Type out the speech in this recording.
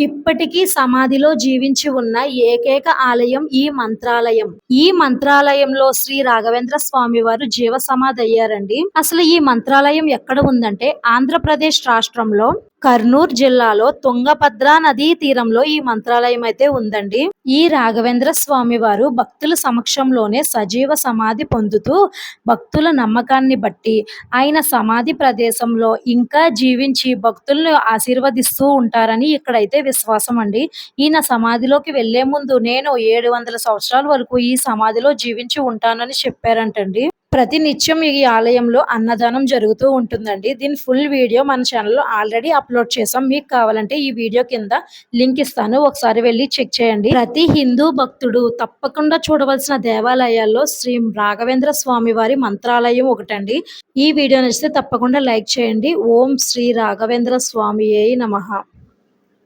ఇప్పటికీ సమాధిలో జీవించి ఉన్న ఏకైక ఆలయం ఈ మంత్రాలయం. ఈ మంత్రాలయంలో శ్రీ రాఘవేంద్ర స్వామి వారు జీవ సమాధి అయ్యారండి. అసలు ఈ మంత్రాలయం ఎక్కడ ఉందంటే ఆంధ్రప్రదేశ్ రాష్ట్రంలో కర్నూలు జిల్లాలో తుంగభద్రా నదీ తీరంలో ఈ మంత్రాలయం అయితే ఉందండి. ఈ రాఘవేంద్ర స్వామి వారు భక్తుల సమక్షంలోనే సజీవ సమాధి పొందుతూ భక్తుల నమ్మకాన్ని బట్టి ఆయన సమాధి ప్రదేశంలో ఇంకా జీవించి భక్తులను ఆశీర్వదిస్తూ ఉంటారని ఇక్కడైతే విశ్వాసం అండి. ఈయన సమాధిలోకి వెళ్ళే ముందు నేను ఏడు వందల సంవత్సరాల వరకు ఈ సమాధిలో జీవించి ఉంటానని చెప్పారంటండి. ప్రతి నిత్యం ఈ ఆలయంలో అన్నదానం జరుగుతూ ఉంటుందండి. దీని ఫుల్ వీడియో మన ఛానల్లో ఆల్రెడీ అప్లోడ్ చేసాం మీకు కావాలంటే ఈ వీడియో కింద లింక్ ఇస్తాను. ఒకసారి వెళ్ళి చెక్ చేయండి. ప్రతి హిందూ భక్తుడు తప్పకుండా చూడవలసిన దేవాలయాల్లో శ్రీ రాఘవేంద్ర స్వామి వారి మంత్రాలయం ఒకటండి. ఈ వీడియో నచ్చితే తప్పకుండా లైక్ చేయండి. ఓం శ్రీ రాఘవేంద్ర స్వామి నమః.